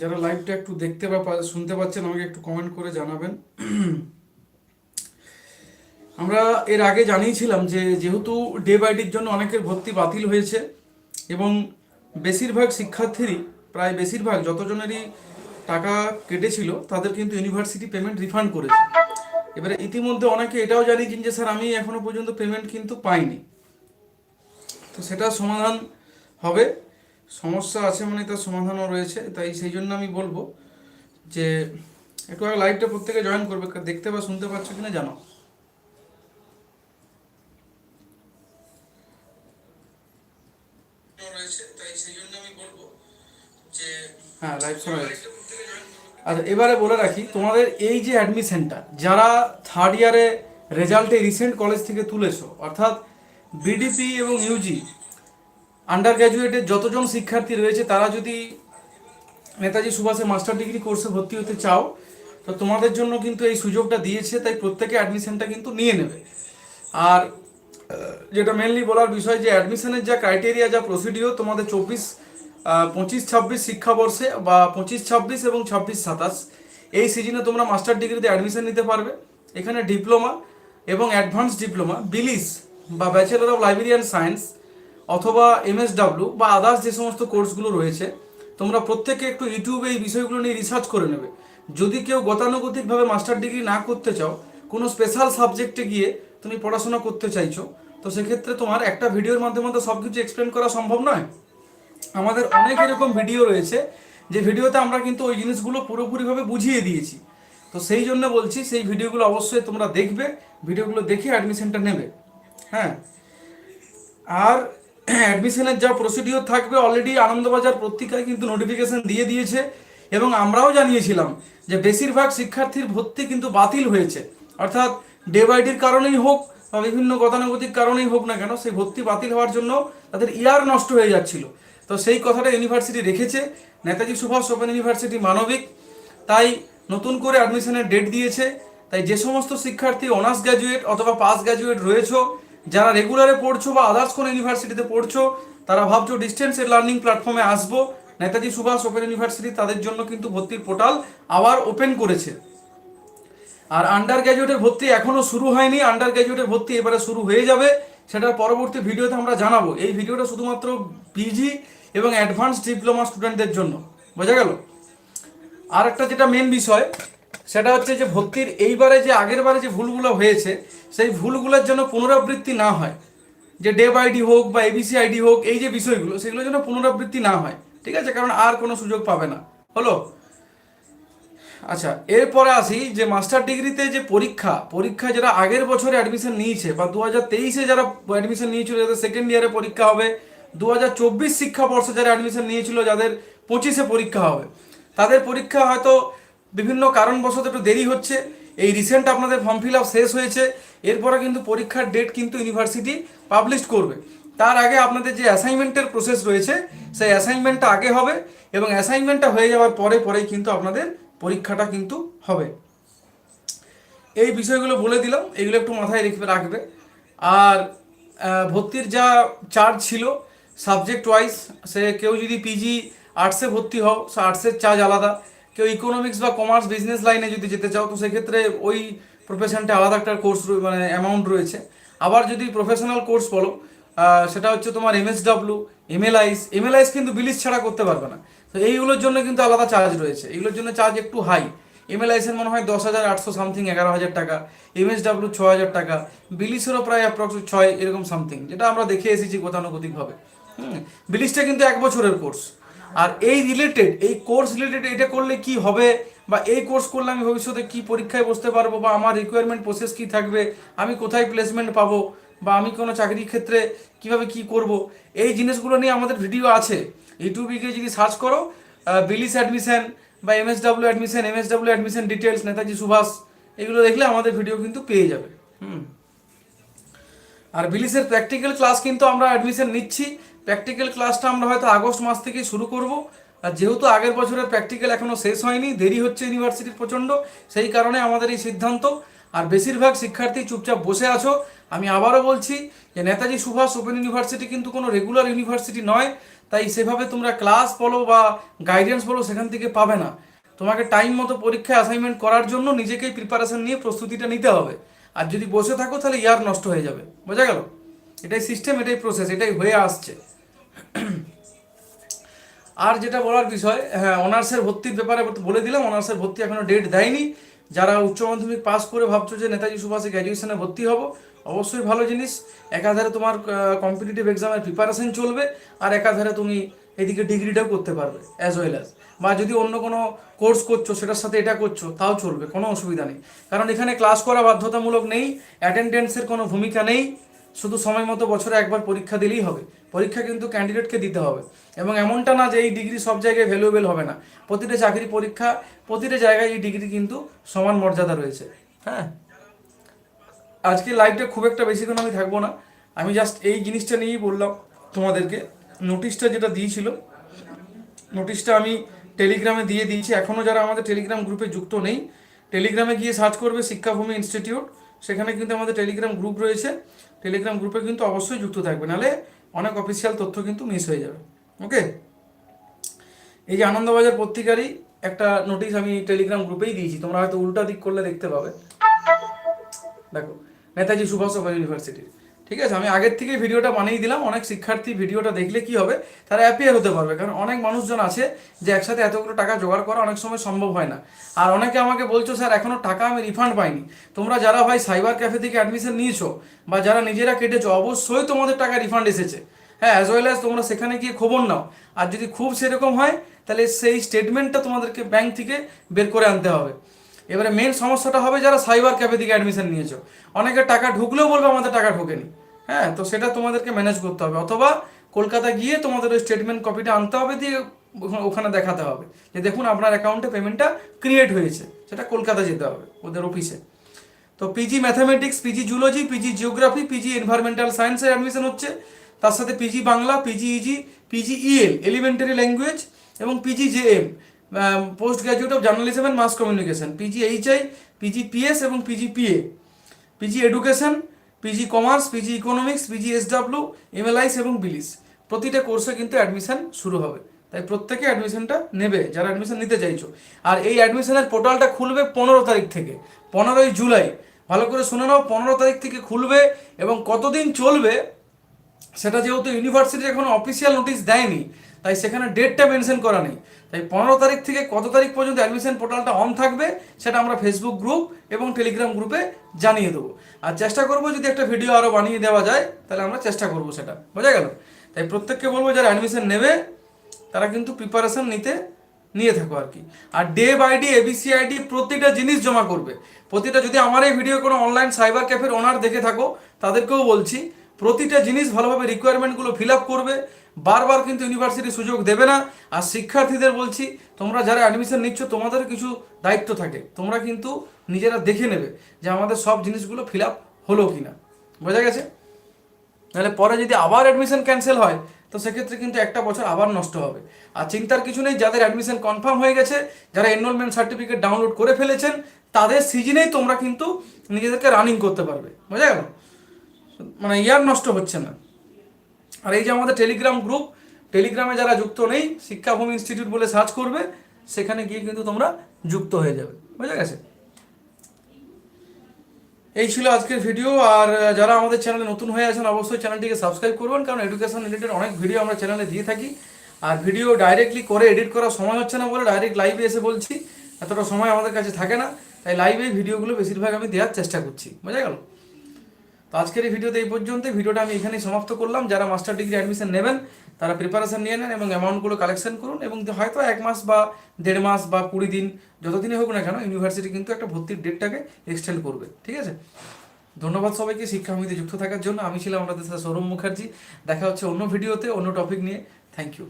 যারা লাইভটা একটু দেখতে বা শুনতে পাচ্ছেন, আমাকে একটু কমেন্ট করে জানাবেন। আমরা এর আগে জানিয়েছিলাম যে, যেহেতু ডে বাই ডির জন্য অনেকের ভর্তি বাতিল হয়েছে এবং বেশিরভাগ শিক্ষার্থীরই, প্রায় বেশিরভাগ যতজনেরই টাকা কেটেছিল, তাদের কিন্তু ইউনিভার্সিটি পেমেন্ট রিফান্ড করেছে। এবারে ইতিমধ্যে অনেকে এটাও জানিয়েছেন যে, স্যার, আমি এখনও পর্যন্ত পেমেন্ট কিন্তু পাইনি। তো সেটা সমাধান হবে। সমস্যা আছে মানে তার সমাধানও রয়েছে তাই সেই জন্য আমি বলব যে একটু আগে লাইভটা প্রত্যেকে জয়েন করবে দেখতে বা শুনতে পাচ্ছ কিনা জানো? হ্যাঁ লাইভ শোনা যাচ্ছে আচ্ছা এবারে বলে রাখি তোমাদের এই যে অ্যাডমিশনটা যারা থার্ড ইয়ারে রেজাল্টে রিসেন্ট কলেজ থেকে তুলেছো অর্থাৎ বিডিপি এবং ইউজি আন্ডার গ্র্যাজুয়েটের যতজন শিক্ষার্থী রয়েছে, তারা যদি নেতাজি সুভাষে মাস্টার ডিগ্রি কোর্সে ভর্তি হতে চাও, তো তোমাদের জন্য কিন্তু এই সুযোগটা দিয়েছে, তাই প্রত্যেকে অ্যাডমিশনটা কিন্তু নিয়ে নেবে। আর যেটা মেনলি বলার বিষয় যে অ্যাডমিশনের যা ক্রাইটেরিয়া যা প্রসিডিও তোমাদের চব্বিশ পঁচিশ, ছাব্বিশ শিক্ষাবর্ষে বা পঁচিশ, ছাব্বিশ এবং ছাব্বিশ, সাতাশ, এই সিজনে তোমরা মাস্টার ডিগ্রিতে অ্যাডমিশন নিতে পারবে। এখানে ডিপ্লোমা এবং অ্যাডভান্স ডিপ্লোমা বিলিস বা ব্যাচেলর অফ লাইব্রেরিয়ান সায়েন্স অথবা এমএসডাব্লিউ বা আদার্স যে সমস্ত কোর্সগুলো রয়েছে, তোমরা প্রত্যেকে একটু ইউটিউবে এই বিষয়গুলো নিয়ে রিসার্চ করে নেবে। যদি কেউ গতানুগতিকভাবে মাস্টার ডিগ্রি না করতে চাও, কোনো স্পেশাল সাবজেক্টে গিয়ে তুমি পড়াশোনা করতে চাইছো, তো সেক্ষেত্রে তোমার একটা ভিডিওর মাধ্যমে তো সব কিছু এক্সপ্লেন করা সম্ভব নয়। আমাদের অনেক এরকম ভিডিও রয়েছে, যে ভিডিওতে আমরা কিন্তু ওই জিনিসগুলো পুরোপুরিভাবে বুঝিয়ে দিয়েছি। তো সেই জন্য বলছি, সেই ভিডিওগুলো অবশ্যই তোমরা দেখবে ভিডিওগুলো দেখে অ্যাডমিশনটা নেবে। হ্যাঁ। আর অ্যাডমিশনের যা প্রসিডিওর থাকবে অলরেডি আনন্দবাজার পত্রিকায় কিন্তু নোটিফিকেশন দিয়ে দিয়েছে এবং আমরাও জানিয়েছিলাম যে বেশিরভাগ শিক্ষার্থীর ভর্তি কিন্তু বাতিল হয়েছে। অর্থাৎ ডে বাই ডির কারণেই হোক বা বিভিন্ন গতানুগতিক কারণেই হোক না কেন, সেই ভর্তি বাতিল হওয়ার জন্য তাদের ইয়ার নষ্ট হয়ে যাচ্ছিল। তো সেই কথাটা ইউনিভার্সিটি রেখেছে। নেতাজি সুভাষ ওপেন ইউনিভার্সিটি মানবিক, তাই নতুন করে অ্যাডমিশনের ডেট দিয়েছে। তাই যে সমস্ত শিক্ষার্থী অনার্স গ্র্যাজুয়েট অথবা পাস গ্র্যাজুয়েট রয়েছো যারা রেগুলারে পড়ছো বা আদার্স কোনো ইউনিভার্সিটিতে পড়ছো, তারা ভাবছ ডিস্টেন্সের লার্নিং প্ল্যাটফর্মে আসব। নেতাজি সুভাষ ওপেন ইউনিভার্সিটি তাদের জন্য কিন্তু ভর্তির পোর্টাল আবার ওপেন করেছে। আর আন্ডার গ্র্যাজুয়েটের ভর্তি এখনও শুরু হয়নি। আন্ডার গ্র্যাজুয়েটের ভর্তি এবারে শুরু হয়ে যাবে। সেটার পরবর্তী ভিডিওতে আমরা জানাব। এই ভিডিওটা শুধুমাত্র পিজি এবং অ্যাডভান্স ডিপ্লোমা স্টুডেন্টদের জন্য। বোঝা গেল? আর একটা যেটা মেন বিষয় সেটা হচ্ছে যে ভর্তির এইবারে যে আগের বারে যে ভুলগুলো হয়েছে, সেই ভুলগুলোর জন্য পুনরাবৃত্তি না হয়। যে ডে আইডি হোক বা এবিসি আইডি হোক, এই যে বিষয়গুলো সেগুলো যেন পুনরাবৃত্তি না হয়। ঠিক আছে? কারণ আর কোনো সুযোগ পাবে না। হলো? আচ্ছা এরপরে আসি যে মাস্টার ডিগ্রিতে যে পরীক্ষা পরীক্ষা যারা আগের বছরে অ্যাডমিশন নিয়েছে বা দু হাজার তেইশে যারা অ্যাডমিশন নিয়েছিল, যাদের সেকেন্ড ইয়ারে পরীক্ষা হবে দু হাজার চব্বিশ শিক্ষাবর্ষে যারা অ্যাডমিশন নিয়েছিল, যাদের পঁচিশে পরীক্ষা হবে, তাদের পরীক্ষা হয়তো বিভিন্ন কারণবশত একটু দেরি হচ্ছে। এই রিসেন্ট আপনাদের ফর্ম ফিল আপ শেষ হয়েছে। এরপরে কিন্তু পরীক্ষার ডেট কিন্তু ইউনিভার্সিটি পাবলিশ করবে। তার আগে আপনাদের যে অ্যাসাইনমেন্টের প্রসেস রয়েছে, সেই অ্যাসাইনমেন্টটা আগে হবে এবং অ্যাসাইনমেন্টটা হয়ে যাওয়ার পরে পরেই কিন্তু আপনাদের পরীক্ষাটা কিন্তু হবে। এই বিষয়গুলো বলে দিলাম, এগুলো একটু মাথায় রেখে রাখবে। আর ভর্তির যা চার্জ ছিল সাবজেক্ট ওয়াইজ সে কেউ যদি পিজি আর্টসে ভর্তি হও, সে আর্টসের চার্জ আলাদা। কেউ ইকোনমিক্স বা কমার্স বিজনেস লাইনে যদি যেতে চাও, তো সেক্ষেত্রে ওই প্রফেশনটা আলাদা একটা কোর্স মানে অ্যামাউন্ট রয়েছে। আবার যদি প্রফেশনাল কোর্স বলো সেটা হচ্ছে তোমার এমএসডাব্লিউ এমএলআইস এমএলআইস কিন্তু বিলিশ ছাড়া করতে পারবে না। তো এইগুলোর জন্য কিন্তু আলাদা চার্জ রয়েছে। এগুলোর জন্য চার্জ একটু হাই এমএলআইসের মনে হয় দশ হাজার আটশো সামথিং এগারো হাজার টাকা। এমএসডাব্লিউ ছ হাজার টাকা। বিলিশেরও প্রায় অ্যাপ্রক্স ছয় এরকম সামথিং যেটা আমরা দেখে এসেছি গতানুগতিকভাবে। হুম বিলিশটা কিন্তু এক বছরের কোর্স আর এই রিলেটেড এই কোর্স রিলেটেড এটা করলে কি হবে? বা এই কোর্স করলে আমি ভবিষ্যতে কি পরীক্ষায় বসতে পারব? বা আমার রিকোয়ারমেন্ট প্রসেস কি থাকবে? আমি কোথায় প্লেসমেন্ট পাবো? বা আমি কোনো চাকরির ক্ষেত্রে কীভাবে কি করব? এই জিনিসগুলো নিয়ে আমাদের ভিডিও আছে। ইউটিউবে গিয়ে যদি সার্চ করো বিলিস অ্যাডমিশন বা MSW admission MSW admission details Netaji Subhas, এগুলো দেখলে আমাদের ভিডিও কিন্তু পেয়ে যাবে। হুম। আর বিলিসের প্র্যাকটিক্যাল ক্লাস কিন্তু আমরা অ্যাডমিশন নিচ্ছি। প্র্যাকটিক্যাল ক্লাসটা আমরা হয়তো আগস্ট মাস থেকেই শুরু করব। আর যেহেতু আগের বছরের প্র্যাকটিক্যাল এখনও শেষ হয়নি, দেরি হচ্ছে ইউনিভার্সিটির প্রচণ্ড, সেই কারণে আমাদের এই সিদ্ধান্ত। আর বেশিরভাগ শিক্ষার্থী চুপচাপ বসে আছো। আমি আবারও বলছি যে নেতাজি সুভাষ ওপেন ইউনিভার্সিটি কিন্তু কোনো রেগুলার ইউনিভার্সিটি নয়, তাই সেভাবে তোমরা ক্লাস বলো বা গাইডেন্স বলো সেখান থেকে পাবে না। তোমাকে টাইম মতো পরীক্ষায় অ্যাসাইনমেন্ট করার জন্য নিজেকেই প্রিপারেশন নিয়ে প্রস্তুতিটা নিতে হবে। আর যদি বসে থাকো তাহলে ইয়ার নষ্ট হয়ে যাবে। বোঝা গেল? এটাই সিস্টেম এটাই প্রসেস এটাই হয়ে আসছে। আর যেটা বলার বিষয় হ্যাঁ অনার্সের ভর্তির ব্যাপারে বলে দিলাম, অনার্সের ভর্তি এখনও ডেট দেয়নি। যারা উচ্চ মাধ্যমিক পাস করে ভাবছ যে নেতাজি সুভাষে গ্র্যাজুয়েশনে ভর্তি হব, অবশ্যই ভালো জিনিস। একাধারে তোমার কম্পিটিটিভ এক্সামের প্রিপারেশন চলবে, আর একাধারে তুমি এদিকে ডিগ্রিটাও করতে পারবে অ্যাজ ওয়েল অ্যাজ বা যদি অন্য কোনো কোর্স করছ, সেটার সাথে এটা করছ, তাও চলবে, কোনো অসুবিধা নেই। কারণ এখানে ক্লাস করা বাধ্যতামূলক নেই অ্যাটেন্ডেন্সের কোনো ভূমিকা নেই। শুধু সময় মতো বছরে একবার পরীক্ষা দিলেই হবে। পরীক্ষা কিন্তু ক্যান্ডিডেটকে দিতে হবে। এবং এমনটা না যে এই ডিগ্রি সব জায়গায় ভ্যালুয়েবল হবে না। প্রতিটা চাকরি পরীক্ষা, প্রতিটা জায়গায় এই ডিগ্রি কিন্তু সমান মর্যাদা রয়েছে। হ্যাঁ? আজকে লাইভটা খুব একটা বেশিক্ষণ আমি থাকব না। আমি জাস্ট এই জিনিসটা নিয়েই বললাম তোমাদেরকে। নোটিশটা যেটা দিয়েছিল নোটিশটা আমি টেলিগ্রামে দিয়ে দিয়েছি। এখনও যারা আমাদের টেলিগ্রাম গ্রুপে যুক্ত নেই টেলিগ্রামে গিয়ে সার্চ করবে শিক্ষাভূমি ইনস্টিটিউট সেখানে কিন্তু আমাদের টেলিগ্রাম গ্রুপ রয়েছে। টেলিগ্রাম গ্রুপে কিন্তু অবশ্যই যুক্ত থাকবে, নাহলে অনেক অফিসিয়াল তথ্য কিন্তু মিস হয়ে যাবে ওকে এই যে আনন্দবাজার পত্রিকারই একটা নোটিশ আমি টেলিগ্রাম গ্রুপেই দিয়েছি, তোমরা হয়তো উল্টা দিক করলে দেখতে পাবে। দেখো, নেতাজি সুভাষ ইউনিভার্সিটির। ঠিক আছে? আমি আগের থেকে ভিডিওটা বানিয়ে দিলাম। অনেক শিক্ষার্থী ভিডিওটা দেখলে কি হবে? তারা অ্যাপিয়ার হতে পারবে। কারণ অনেক মানুষজন আছে যে একসাথে এতগুলো টাকা জোগাড় করা অনেক সময় সম্ভব হয় না। আর অনেকে আমাকে বলছো, স্যার, এখনও টাকা আমি রিফান্ড পাইনি। তোমরা যারা ভাই সাইবার ক্যাফে থেকে অ্যাডমিশন নিয়েছো বা যারা নিজেরা কেটেছো, অবশ্যই তোমাদের টাকা রিফান্ড এসেছে। হ্যাঁ অ্যাজ ওয়েল অ্যাজ তোমরা সেখানে গিয়ে খবর নাও। আর যদি খুব সেরকম হয়, তাহলে সেই স্টেটমেন্টটা তোমাদেরকে ব্যাংক থেকে বের করে আনতে হবে। এবারে মেন সমস্যাটা হবে যারা সাইবার ক্যাফে থেকে অ্যাডমিশন নিয়েছো। অনেকে টাকা ঢুকলেও বলবে আমাদের টাকা ঢোকেনি। হ্যাঁ তো সেটা তোমাদেরকে ম্যানেজ করতে হবে। অথবা কলকাতা গিয়ে তোমাদের ওই স্টেটমেন্ট কপিটা আনতে হবে দিয়ে ওখানে দেখাতে হবে। যে দেখুন আপনার অ্যাকাউন্টে পেমেন্টটা ক্রিয়েট হয়েছে। সেটা কলকাতা যেতে হবে, ওদের অফিসে তো PG mathematics PG zoology PG geography PG environmental সায়েন্সের অ্যাডমিশন হচ্ছে। তার সাথে PG Bangla PG EG PG EL elementary language এবং PG JM post graduate of journalism and mass communication PG HI PG PS এবং PG PA PG education PG commerce PG economics PG SW MLIS এবং BLIS প্রতিটা কোর্সে কিন্তু admission শুরু হবে। তাই প্রত্যেকে অ্যাডমিশনটা নেবে, যারা অ্যাডমিশন নিতে চাইছো। আর এই অ্যাডমিশনের পোর্টালটা খুলবে পনেরো তারিখ থেকে, পনেরোই জুলাই। ভালো করে শুনে নাও, পনেরো তারিখ থেকে খুলবে এবং কতদিন চলবে, সেটা যেহেতু ইউনিভার্সিটি এখনও অফিসিয়াল নোটিশ দেয়নি তাই সেখানে ডেটটা মেনশন করা নেই। তাই পনেরো তারিখ থেকে কত তারিখ পর্যন্ত অ্যাডমিশন পোর্টালটা অন থাকবে, সেটা আমরা ফেসবুক গ্রুপ এবং টেলিগ্রাম গ্রুপে জানিয়ে দেবো। আর চেষ্টা করব যদি একটা ভিডিও আরও বানিয়ে দেওয়া যায়, তাহলে আমরা চেষ্টা করব সেটা। বোঝা গেল? তাই প্রত্যেককে বলব, যারা অ্যাডমিশন নেবে, তারা কিন্তু প্রিপারেশন নিতে, নিয়ে থাকো আর কি। আর day by day ABC ID প্রতিটা জিনিস জমা করবে। প্রতিটা যদি আমার এই ভিডিও কোনো অনলাইন সাইবার ক্যাফের ওনার দেখে থাকো, তাদেরকেও বলছি, প্রতিটা জিনিস ভালোভাবে রিকোয়ারমেন্টগুলো ফিল আপ করবে। বারবার কিন্তু ইউনিভার্সিটি সুযোগ দেবে না। আর শিক্ষার্থীদের বলছি, তোমরা যারা অ্যাডমিশন নিচ্ছ, তোমাদের কিছু দায়িত্ব থাকে। তোমরা কিন্তু নিজেরা দেখে নেবে যে আমাদের সব জিনিসগুলো ফিল আপ হলো কি না বোঝা গেছে? তাহলে পরে যদি আবার অ্যাডমিশন ক্যান্সেল হয়, তো সেক্ষেত্রে কিন্তু একটা বছর আবার নষ্ট হবে। আর চিন্তার কিছু নেই, যাদের অ্যাডমিশন কনফার্ম হয়ে গেছে, যারা এনরোলমেন্ট সার্টিফিকেট ডাউনলোড করে ফেলেছেন, তাদের সিজনেই তোমরা কিন্তু নিজেদেরকে রানিং করতে পারবে। বোঝা গেল? মানে ইয়ার নষ্ট হচ্ছে না। আর এই যে আমাদের টেলিগ্রাম গ্রুপ টেলিগ্রামে যারা যুক্ত নেই, শিক্ষাভূমি ইনস্টিটিউট বলে সার্চ করবে, সেখানে গিয়ে কিন্তু তোমরা যুক্ত হয়ে যাবে। বুঝা গেছে? এই ছিল আজকের ভিডিও আর যারা আমাদের চ্যানেলে নতুন হয়ে আছেন, অবশ্যই চ্যানেলটিকে সাবস্ক্রাইব করবেন, কারণ এডুকেশন রিলেটেড অনেক ভিডিও আমরা চ্যানেলে দিয়ে থাকি। আর ভিডিও ডাইরেক্টলি করে এডিট করার সময় হচ্ছে না বলে ডাইরেক্ট লাইভে এসে বলছি। এতটা সময় আমাদের কাছে থাকে না, তাই লাইভে ভিডিওগুলো বেশিরভাগ আমি দেওয়ার চেষ্টা করছি। বোঝা গেল? আজকের এই ভিডিওতে এই পর্যন্ত ভিডিওটা আমি এখানেই সমাপ্ত করলাম। যারা মাস্টার ডিগ্রি অ্যাডমিশন নেবেন, তারা প্রিপারেশন নিয়ে নেন এবং অ্যামাউন্টগুলো কালেকশন করুন এবং হয়তো এক মাস বা দেড় মাস বা কুড়ি দিন, যতদিনই হোক না কেন ইউনিভার্সিটি কিন্তু একটা ভর্তির ডেটটাকে এক্সটেন্ড করবে। ঠিক আছে? ধন্যবাদ সবাইকে। শিক্ষাভূমিতে যুক্ত থাকার জন্য আমি ছিলাম আপনাদের সাথে সৌরভ মুখার্জি। দেখা হচ্ছে অন্য ভিডিওতে, অন্য টপিক নিয়ে। Thank you